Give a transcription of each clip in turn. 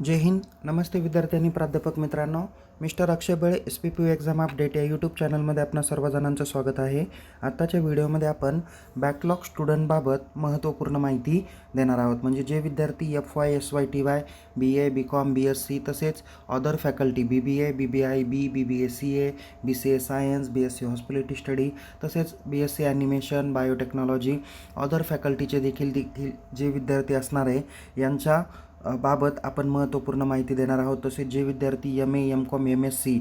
जय हिंद. नमस्ते विद्यार्थ्यांनी प्राध्यापक मित्रांनो. Mister Akshay Bale S P P U exam update या यूट्यूब चॅनलमध्ये आपणा सर्वजणांचं स्वागत आहे. आत्ताच्या व्हिडिओमध्ये आपण बॅकलॉग स्टुडंटबाबत महत्त्वपूर्ण माहिती देणार आहोत. म्हणजे जे विद्यार्थी F Y S Y T Y B A B com B S C तसेच other faculty B B A B B I B B B S C A B C A science B S C hospitality study तसेच B S C animation biotechnology other फॅकल्टीचे देखील देखील जे विद्यार्थी असणार आहे यांच्या बाबत आपण महत्त्वपूर्ण माहिती देणार आहोत. तसेच जे विद्यार्थी M A M Com M S C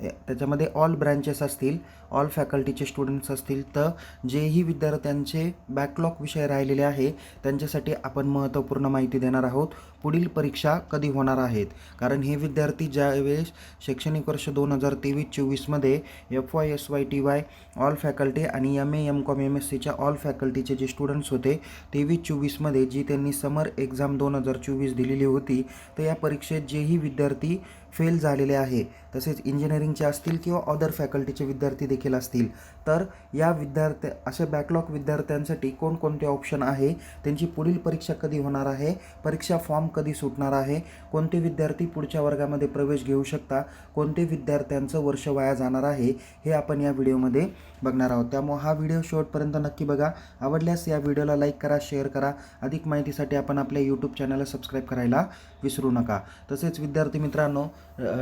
त्याच्यामध्ये ऑल ब्रँचेस असतील ऑल फॅकल्टीचे स्टुडंट्स असतील तर जेही विद्यार्थ्यांचे बॅकलॉग विषय राहिलेले आहे त्यांच्यासाठी आपण महत्त्वपूर्ण माहिती देणार आहोत. पुढील परीक्षा कधी होणार आहेत? कारण हे विद्यार्थी ज्यावेळेस शैक्षणिक वर्ष दोन हजार तेवीस चोवीसमध्ये F Y S Y T Y all faculty आणि M A M com M S सीच्या ऑल फॅकल्टीचे जे स्टुडंट्स होते तेवीस चोवीसमध्ये जी त्यांनी समर एक्झाम दोन हजार चोवीस दिलेली होती तर या परीक्षेत जेही विद्यार्थी फेल झालेले आहे. तसेच इंजिनिअरिंगचे असतील किंवा अदर फॅकल्टीचे विद्यार्थी देखील असतील. तर या विद्यार्थ्या अशा बॅकलॉग विद्यार्थ्यांसाठी कोणकोणते ऑप्शन आहे? त्यांची पुढील परीक्षा कधी होणार आहे? परीक्षा फॉर्म कधी सुटणार आहे? कोणते विद्यार्थी पुढच्या वर्गामध्ये प्रवेश घेऊ शकता? कोणते विद्यार्थ्यांचं वर्ष वाया जाणार आहे? हे आपण या व्हिडिओमध्ये बघणार आहोत. त्यामुळे हा व्हिडिओ शेवटपर्यंत नक्की बघा. आवडल्यास या व्हिडिओला लाईक करा शेअर करा. अधिक माहितीसाठी आपण आपल्या यूट्यूब चॅनलला सबस्क्राईब करायला विसरू नका. तसेच विद्यार्थी मित्रांनो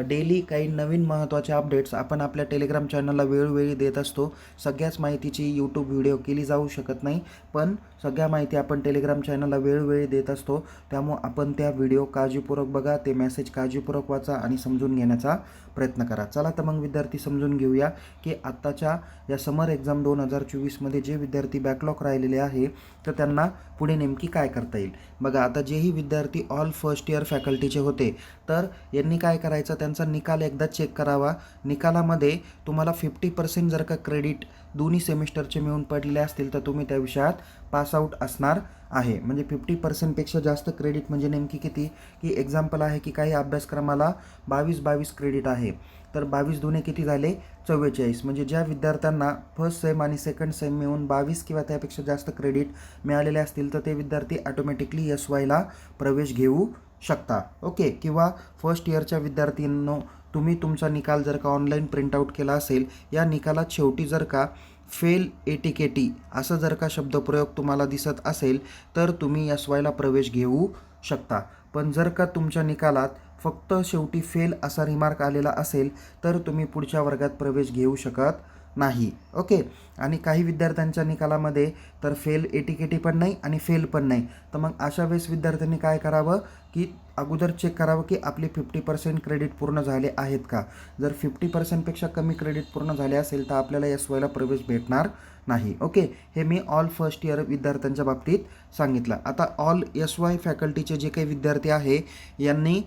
डेली काही नवीन महत्त्वाचे अपडेट्स आपण आपल्या टेलिग्राम चॅनलला वेळोवेळी देत असतो. सगळ्याच माहितीची यूट्यूब व्हिडिओ केली जाऊ शकत नाही पण सगळ्या माहिती आपण टेलिग्राम चॅनलला वेळोवेळी देत असतो. त्यामुळं आपण त्या व्हिडिओ काळजीपूर्वक बघा ते मेसेज काळजीपूर्वक वाचा आणि समजून घेण्याचा प्रयत्न करा. चला तर मग विद्यार्थी समजून घेऊया की आत्ताच्या या समर एक्झाम दोन हजार चोवीसमध्ये जे विद्यार्थी बॅकलॉग राहिलेले आहे तर त्यांना पुढे नेमकी काय करता येईल? बघा आता जेही विद्यार्थी ऑल फर्स्ट इयर फॅकल्टीचे होते तर यांनी काय करायचं? त्यांचा निकाल एकदा चेक करावा. निकालामध्ये तुम्हाला फिफ्टी पर्सेंट जर का क्रेडिट दोन्ही सेमिस्टरचे मिळून पडलेले असतील तर तुम्ही त्या विषयात पासआउट असणार आहे. म्हणजे फिफ्टी पर्सेंटपेक्षा जास्त क्रेडिट म्हणजे नेमकी किती? की एक्झाम्पल आहे की काही अभ्यासक्रमाला बावीस बावीस क्रेडिट आहे. तर बावीस दुने किती झाले? चव्वेचाळीस. म्हणजे ज्या विद्यार्थ्यांना फर्स्ट सेम आणि सेकंड सेम मिळून बावीस किंवा त्यापेक्षा जास्त क्रेडिट मिळालेले असतील तर ते विद्यार्थी ऑटोमॅटिकली एस वायला प्रवेश घेऊ शकता. ओके किंवा फर्स्ट इयरच्या विद्यार्थ्यांनो तुम्ही तुमचा निकाल जर का ऑनलाईन प्रिंटआउट केला असेल या निकालात शेवटी जर का fail A T K T असं जर का शब्दप्रयोग तुम्हाला दिसत असेल तर तुम्ही एस वायला प्रवेश घेऊ शकता. पण जर का तुमच्या निकालात फक्त शेवटी फेल असा रिमार्क आलेला असेल तर तुम्ही पुढच्या वर्गात प्रवेश घेऊ शकत नाही. ओके? आणि काही विद्यार्थ्यांच्या निकालामध्ये तर फेल एटिकेटी पण नाही आणि फेल पण नाही. तर मग अशा वेळेस विद्यार्थ्यांनी काय करावं? की अगोदर चेक करावं की आपले फिफ्टी पर्सेंट क्रेडिट पूर्ण झाले आहेत का? जर फिफ्टी पर्सेंटपेक्षा कमी क्रेडिट पूर्ण झाले असेल तर आपल्याला एस वायला प्रवेश भेटणार नाही. ओके? हे मी ऑल फर्स्ट इयर विद्यार्थ्यांच्या बाबतीत सांगितलं. आता ऑल एस वाय फॅकल्टीचे जे काही विद्यार्थी आहे यांनी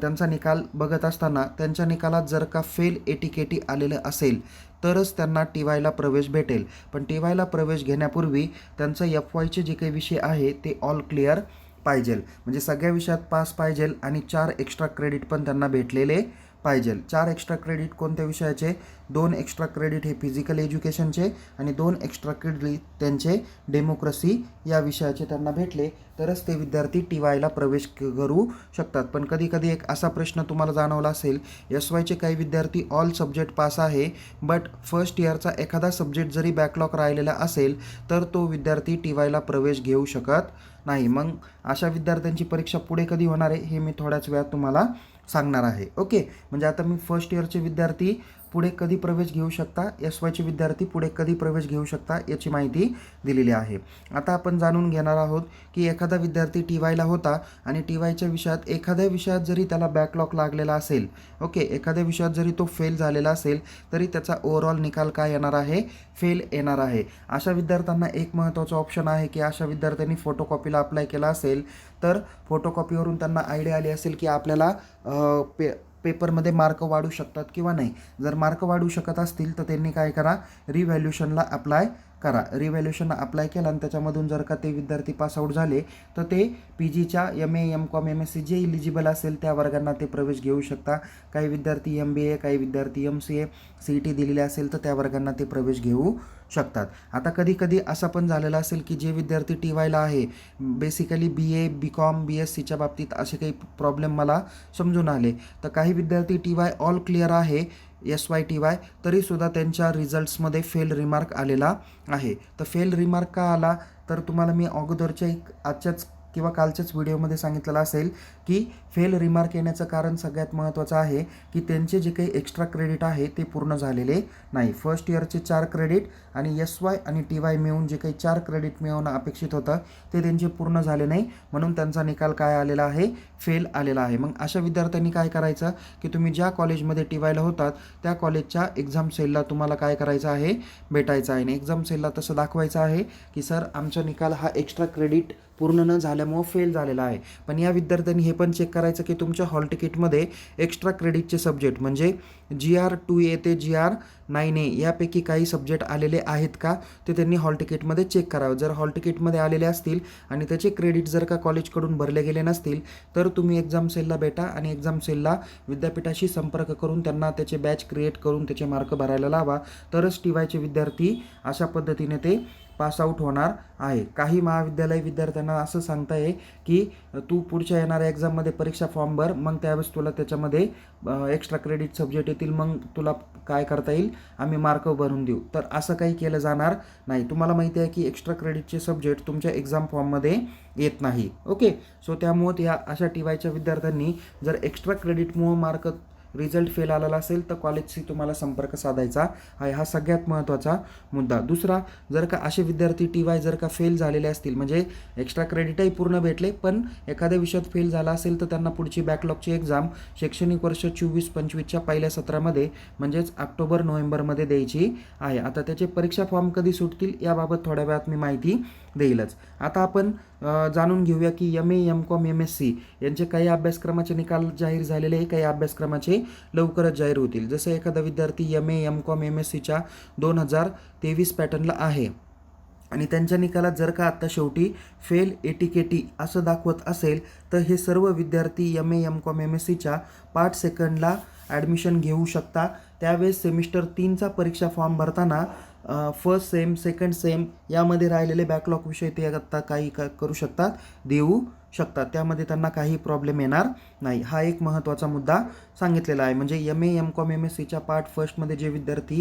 त्यांचा निकाल बघत असताना त्यांच्या निकालात जर का फेल एटिकेटी आलेलं असेल तरच त्यांना टी वायला प्रवेश भेटेल. पण टी वायला प्रवेश घेण्यापूर्वी त्यांचं एफ वायचे जे काही विषय आहे ते ऑल क्लिअर पाहिजेल. म्हणजे सगळ्या विषयात पास पाहिजेल आणि चार एक्स्ट्रा क्रेडिट पण त्यांना भेटलेले पाहिजेल चार एक्स्ट्रा क्रेडिट कोणत्या विषयाचे? दोन एक्स्ट्रा क्रेडिट हे फिजिकल एज्युकेशनचे आणि दोन एक्स्ट्रा क्रेडिट त्यांचे डेमोक्रेसी या विषयाचे त्यांना भेटले. तरच ते विद्यार्थी टी वायला प्रवेश करू शकतात. पण कधी कधी एक असा प्रश्न तुम्हाला जाणवला असेल एस वायचे काही विद्यार्थी ऑल सब्जेक्ट पास आहे बट फर्स्ट इयरचा एखादा सब्जेक्ट जरी बॅकलॉग राहिलेला असेल तर तो विद्यार्थी टी वायला प्रवेश घेऊ शकत नाही. मग अशा विद्यार्थ्यांची परीक्षा पुढे कधी होणार आहे हे मी थोड्याच वेळात तुम्हाला सांगणार आहे. ओके? म्हणजे आता मी फर्स्ट इयरचे विद्यार्थी पुढे कधी प्रवेश घेऊ शकता? एस वायचे विद्यार्थी पुढे कधी प्रवेश घेऊ शकता याची माहिती दिलेली आहे. आता आपण जाणून घेणार आहोत की एखादा विद्यार्थी टी वायला होता आणि टी वायच्या विषयात एखाद्या विषयात जरी त्याला बॅकलॉग लागलेला असेल ओके एखाद्या विषयात जरी तो फेल झालेला असेल तरी त्याचा ओव्हरऑल निकाल काय येणार आहे? फेल येणार आहे. अशा विद्यार्थ्यांना एक महत्त्वाचा ऑप्शन आहे की अशा विद्यार्थ्यांनी फोटोकॉपीला अप्लाय केला असेल तर फोटोकॉपीवरून त्यांना आयडिया आली असेल की आपल्याला पे पेपरमध्ये मार्क वाढू शकतात किंवा नाही. जर मार्क वाढू शकत असतील तर त्यांनी काय करा? रिव्हॅल्युशनला अप्लाय करा. रिव्हॅल्युशन अप्लाय केला आणि त्याच्यामधून जर का ते विद्यार्थी पासआउट झाले तर ते पी जीच्या M A M com M S C जे इलिजिबल असेल त्या वर्गांना ते प्रवेश घेऊ शकता. काही विद्यार्थी एम बी ए काही विद्यार्थी M C A C E T दिलेले असेल तर त्या वर्गांना ते प्रवेश घेऊ शकतात. आता कधी कधी असं पण झालेलं असेल की जे विद्यार्थी टी वायला आहे basically B A B com B S सीच्या बाबतीत असे काही प्रॉब्लेम मला समजून आले. तर काही विद्यार्थी टी वाय ऑल क्लिअर आहे एस वाय टी वाय तरीसुद्धा त्यांच्या रिझल्ट्समध्ये फेल रिमार्क आलेला आहे. तर फेल रिमार्क का आला? तर तुम्हाला मी अगोदरच्या एक आजच्याच किंवा कालच्याच व्हिडिओमध्ये सांगितलेलं असेल की फेल रिमार्क येण्याचं कारण सगळ्यात महत्त्वाचं आहे की त्यांचे जे काही एक्स्ट्रा क्रेडिट आहे ते पूर्ण झालेले नाही. फर्स्ट इयरचे चार क्रेडिट आणि एस वाय आणि टी वाय मिळून जे काही चार क्रेडिट मिळवणं अपेक्षित होतं ते त्यांचे पूर्ण झाले नाही. म्हणून त्यांचा निकाल काय आलेला आहे? फेल आलेला आहे. मग अशा विद्यार्थ्यांनी काय करायचं? की तुम्ही ज्या कॉलेजमध्ये टी वायला होतात त्या कॉलेजच्या एक्झाम सेलला तुम्हाला काय करायचं आहे? भेटायचं आहे. आणि एक्झाम सेलला तसं दाखवायचं आहे की सर आमचा निकाल हा एक्स्ट्रा क्रेडिट पूर्ण न झाल्यामुळं फेल झालेला आहे. पण या विद्यार्थ्यांनी हे पण चेक करायचं की तुमच्या हॉल तिकीटमध्ये एक्स्ट्रा क्रेडिटचे सब्जेक्ट म्हणजे जी आर टू ए ते जी आर नाईन ए यापैकी काही सब्जेक्ट आलेले आहेत का? ते त्यांनी हॉल तिकीटमध्ये चेक करावं. जर हॉल तिकीटमध्ये आलेले असतील आणि त्याचे क्रेडिट जर का कॉलेजकडून भरले गेले नसतील तर तुम्ही एक्झाम सेलला भेटा आणि एक्झाम सेलला विद्यापीठाशी संपर्क करून त्यांना त्याचे बॅच क्रिएट करून त्याचे मार्क भरायला लावा. तरच टी वायचे विद्यार्थी अशा पद्धतीने ते पास आऊट होणार आहे. काही महाविद्यालय विद्यार्थ्यांना असं सांगताय की तू पुढच्या येणाऱ्या एक्झाममध्ये परीक्षा फॉर्म भर मग त्यावेळेस तुला त्याच्यामध्ये एक्स्ट्रा क्रेडिट सब्जेक्ट येतील मग तुला काय करता येईल? आम्ही मार्क भरून देऊ. तर असं काही केलं जाणार नाही. तुम्हाला माहिती आहे की एक्स्ट्रा क्रेडिटचे सब्जेक्ट तुमच्या एक्झाम फॉर्ममध्ये येत नाही. ओके सो त्यामुळं या अशा टी वायच्या विद्यार्थ्यांनी जर एक्स्ट्रा क्रेडिटमुळं मार्क रिझल्ट फेल आलेला असेल तर कॉलेजशी तुम्हाला संपर्क साधायचा आहे. हा सगळ्यात महत्त्वाचा मुद्दा. दुसरा जर का असे विद्यार्थी टी वाय जर का फेल झालेले असतील म्हणजे एक्स्ट्रा क्रेडिटही पूर्ण भेटले पण एखाद्या विषयात फेल झाला असेल तर त्यांना पुढची बॅकलॉगची एक्झाम शैक्षणिक वर्ष चोवीस पंचवीसच्या पहिल्या सत्रामध्ये म्हणजेच ऑक्टोबर नोव्हेंबरमध्ये द्यायची आहे. आता त्याचे परीक्षा फॉर्म कधी सुटतील याबाबत थोड्या वेळात मी माहिती देईलच. आता आपण जाणून घेऊया की M A M com M S C यांचे काही अभ्यासक्रमाचे निकाल जाहीर झालेले आहे काही अभ्यासक्रमाचे लवकरच जाहीर होतील. जसं एखादा विद्यार्थी M A M com M S सीच्या दोन हजार तेवीस पॅटर्नला आहे आणि त्यांच्या निकालात जर का आत्ता शेवटी fail A T K T असं दाखवत असेल तर हे सर्व विद्यार्थी M A M com M S सीच्या पार्ट सेकंडला ॲडमिशन घेऊ शकता. त्यावेळेस सेमिस्टर तीनचा परीक्षा फॉर्म भरताना फर्स्ट सेम सेकंड सेम यामध्ये राहिलेले बॅकलॉग विषय ते आत्ता काही क करू शकतात. देऊ शकतात. त्यामध्ये त्यांना काही प्रॉब्लेम येणार नाही. हा एक महत्त्वाचा मुद्दा सांगितलेला आहे. म्हणजे M A M com M S सीच्या पार्ट फर्स्टमध्ये जे विद्यार्थी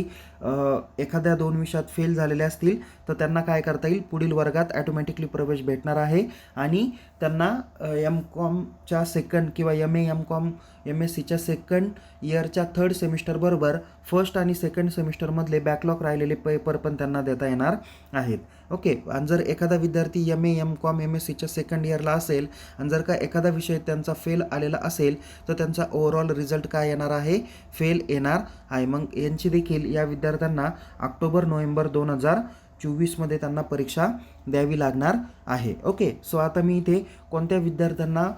एखाद्या दोन विषयात फेल झालेले असतील तर त्यांना काय करता येईल? पुढील वर्गात ॲटोमॅटिकली प्रवेश भेटणार आहे. आणि त्यांना एम कॉमच्या सेकंड किंवा M A M com M S सीच्या सेकंड इयरच्या थर्ड सेमिस्टरबरोबर फर्स्ट आणि सेकंड सेमिस्टरमधले बॅकलॉग राहिलेले पेपर पण त्यांना देता येणार आहेत. ओके आणि जर एखादा विद्यार्थी M A M com M S सीच्या सेकंड इयरला असेल आणि जर का एखादा विषय त्यांचा फेल आलेला असेल तर त्यांचा ओव्हरऑल रिझल्ट काय येणार आहे? फेल येणार आहे. मग यांची देखील या विद्यार्थ्यांना ऑक्टोबर नोव्हेंबर दोन हजार चोवीसमध्ये त्यांना परीक्षा द्यावी लागणार आहे. ओके सो आता मी इथे कोणत्या विद्यार्थ्यांना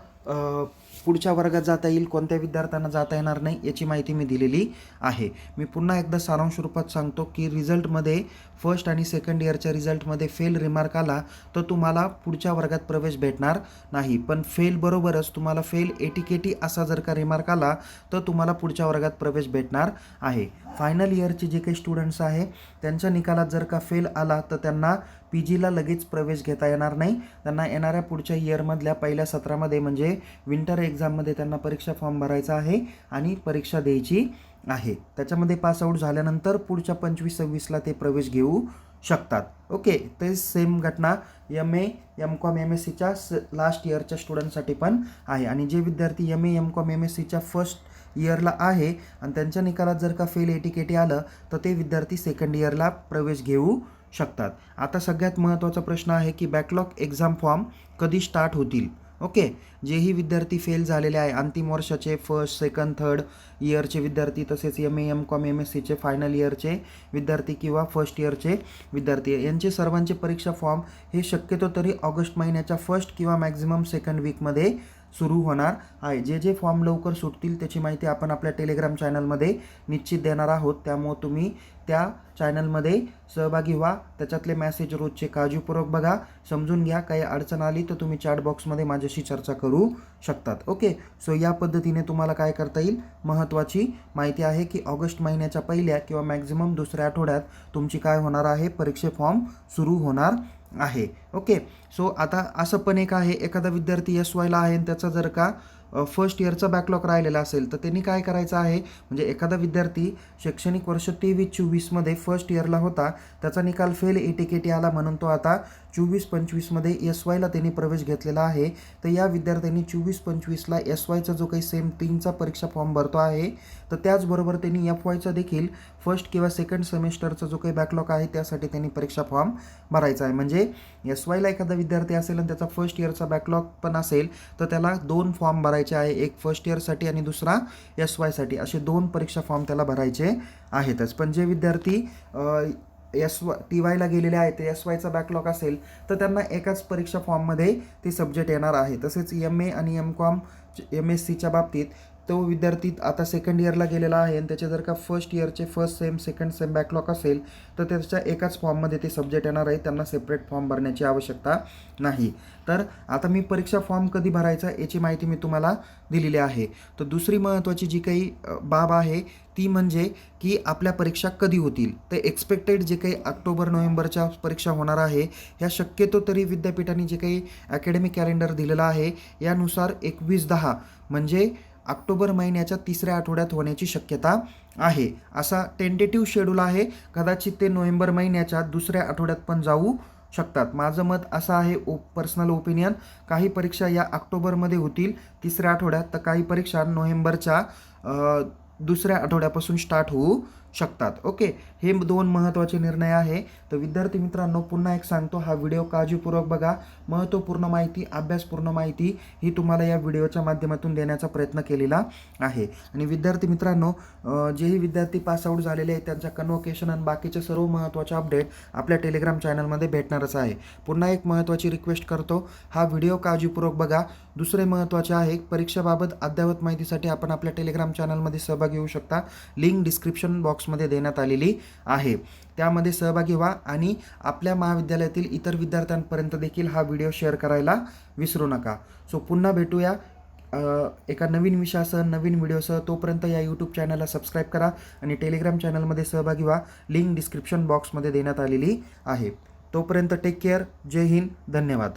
पुढच्या वर्गात जाता येईल कोणत्या विद्यार्थ्यांना जाता येणार नाही याची माहिती मी दिलेली आहे. मी पुन्हा एकदा सारांश रूपात सांगतो की रिझल्टमध्ये फर्स्ट आणि सेकंड इयरच्या रिझल्टमध्ये फेल रिमार्क आला तर तुम्हाला पुढच्या वर्गात प्रवेश भेटणार नाही. पण फेल बरोबरच तुम्हाला फेल एटी असा जर का रिमार्क आला तर तुम्हाला पुढच्या वर्गात प्रवेश भेटणार आहे. फायनल इयरचे जे काही स्टुडंट्स आहे त्यांच्या निकालात जर का फेल आला तर त्यांना पी जीला लगेच प्रवेश घेता येणार नाही. त्यांना येणाऱ्या पुढच्या इयरमधल्या पहिल्या सत्रामध्ये म्हणजे विंटर एक्झाममध्ये त्यांना परीक्षा फॉर्म भरायचा आहे आणि परीक्षा द्यायची आहे. त्याच्यामध्ये पास आऊट झाल्यानंतर पुढच्या पंचवीस सव्वीसला ते प्रवेश घेऊ शकतात. ओके ते सेम घटना M A M com M S सीच्या लास्ट इयरच्या स्टुडंटसाठी पण आहे. आणि जे विद्यार्थी M A M com M S सीच्या फर्स्ट इयरला आहे आणि त्यांच्या निकालात जर का फेल एटी केटी आलं तर ते विद्यार्थी सेकंड इयरला प्रवेश घेऊ शकतात. आता सगळ्यात महत्त्वाचा प्रश्न आहे की बॅकलॉग एक्झाम फॉर्म कधी स्टार्ट होतील? ओके. जेही विद्यार्थी फेल झालेले आहे अंतिम वर्षाचे फर्स्ट सेकंड थर्ड इयरचे विद्यार्थी तसेच M A M com M S सीचे फायनल इयरचे विद्यार्थी किंवा फर्स्ट इयरचे विद्यार्थी यांचे सर्वांचे परीक्षा फॉर्म हे शक्यतो तरी ऑगस्ट महिन्याच्या फर्स्ट किंवा मॅक्झिमम सेकंड वीकमध्ये सुरू होणार आहे. जे जे फॉर्म लवकर सुटतील त्याची माहिती आपण आपल्या टेलिग्राम चॅनलमध्ये निश्चित देणार आहोत. त्यामुळं तुम्ही त्या चॅनलमध्ये सहभागी व्हा. त्याच्यातले मॅसेज रोजचे काळजीपूर्वक बघा. समजून घ्या. काही अडचण आली तर तुम्ही चॅट बॉक्समध्ये माझ्याशी चर्चा करू शकतात. ओके? सो या पद्धतीने तुम्हाला काय करता येईल? महत्त्वाची माहिती आहे की ऑगस्ट महिन्याच्या पहिल्या किंवा मॅक्झिमम दुसऱ्या आठवड्यात तुमची काय होणार आहे? परीक्षे फॉर्म सुरू होणार आहे. ओके. सो आता असं पण एक आहे एखादा विद्यार्थी एस वायला आहे आणि त्याचा जर का फर्स्ट इयरचा बॅकलॉग राहिलेला असेल तर त्यांनी काय करायचं आहे म्हणजे एखादा विद्यार्थी शैक्षणिक वर्ष तेवीस चोवीसमध्ये फर्स्ट इयरला होता त्याचा निकाल फेल ए टी आला म्हणून तो आता चोवीस पंचवीसमध्ये एस वायला त्यांनी प्रवेश घेतलेला आहे. तर या विद्यार्थ्यांनी चोवीस पंचवीसला एस वायचा जो काही सेम तीनचा परीक्षा फॉर्म भरतो आहे तर त्याचबरोबर त्यांनी एफ वायचा देखील फर्स्ट किंवा सेकंड सेमेस्टरचा जो काही बॅकलॉग आहे त्यासाठी त्यांनी परीक्षा फॉर्म भरायचा आहे. म्हणजे एस वायला एखादा विद्यार्थी असेल आणि त्याचा फर्स्ट इयरचा बॅकलॉग पण असेल तर त्याला दोन फॉर्म भरायचे आहे. एक फर्स्ट इयरसाठी आणि दुसरा एस वायसाठी असे दोन परीक्षा फॉर्म त्याला भरायचे आहेतच. पण जे विद्यार्थी एस वाय टी वायला गेलेले आहेत एस वायचा बॅकलॉग असेल तर त्यांना एकाच परीक्षा फॉर्ममध्ये ते सब्जेक्ट येणार आहे. तसेच एम ए आणि एम कॉम एम एस सीच्या बाबतीत तो विद्यार्थी आता सेकंड इयरला गेलेला आहे आणि त्याचे जर का first इयरचे first sem second sem backlog असेल तर त्याच्या एकाच फॉर्ममध्ये ते सब्जेक्ट येणार आहे. त्यांना सेपरेट फॉर्म भरण्याची आवश्यकता नाही. तर आता मी परीक्षा फॉर्म कधी भरायचा याची माहिती मी तुम्हाला दिलेली आहे. तर दुसरी महत्त्वाची जी काही बाब आहे ती म्हणजे की आपल्या परीक्षा कधी होतील? तर एक्सपेक्टेड जे काही ऑक्टोबर नोव्हेंबरच्या परीक्षा होणार आहे ह्या शक्यतो तरी विद्यापीठाने जे काही अकॅडमिक कॅलेंडर दिलेलं आहे यानुसार एकवीस दहा म्हणजे ऑक्टोबर महिन्याच्या तिसऱ्या आठवड्यात होण्याची शक्यता आहे. असा टेंटेटिव्ह शेड्यूल आहे. कदाचित ते नोव्हेंबर महिन्याच्या दुसऱ्या आठवड्यात पण जाऊ शकतात. माझं मत असं आहे ओ पर्सनल ओपिनियन काही परीक्षा या ऑक्टोबरमध्ये होतील. तिसऱ्या आठवड्यात तर काही परीक्षा नोव्हेंबरच्या दुसऱ्या आठवड्यापासून स्टार्ट होऊ शकतात. ओके हे दोन महत्त्वाचे निर्णय आहे. तर विद्यार्थी मित्रांनो पुन्हा एक सांगतो हा व्हिडिओ काळजीपूर्वक बघा. महत्त्वपूर्ण माहिती अभ्यासपूर्ण माहिती ही तुम्हाला या व्हिडिओच्या माध्यमातून देण्याचा प्रयत्न केलेला आहे. आणि विद्यार्थी मित्रांनो जेही विद्यार्थी पासआउट झालेले आहेत त्यांच्या कन्वोकेशन आणि बाकीचे सर्व महत्त्वाचे अपडेट आपल्या टेलिग्राम चॅनलमध्ये भेटणारच आहे. पुन्हा एक महत्त्वाची रिक्वेस्ट करतो हा व्हिडिओ काळजीपूर्वक बघा. दुसरे महत्त्वाचे आहे परीक्षेबाबत अद्ययावत माहितीसाठी आपण आपल्या टेलिग्राम चॅनलमध्ये सहभागी होऊ शकता. लिंक डिस्क्रिप्शन बॉक्स बॉक्समध्ये देण्यात आलेली आहे. त्यामध्ये सहभागी व्हा आणि आपल्या महाविद्यालयातील इतर विद्यार्थ्यांपर्यंत देखील हा व्हिडिओ शेअर करायला विसरू नका. सो पुन्हा भेटूया. एका नवीन विषयासह नवीन व्हिडिओसह. तोपर्यंत या यूट्यूब चॅनलला सबस्क्राईब करा आणि टेलिग्राम चॅनलमध्ये सहभागी व्हा. लिंक डिस्क्रिप्शन बॉक्समध्ये देण्यात आलेली आहे. तोपर्यंत टेक केअर जय हिंद. धन्यवाद.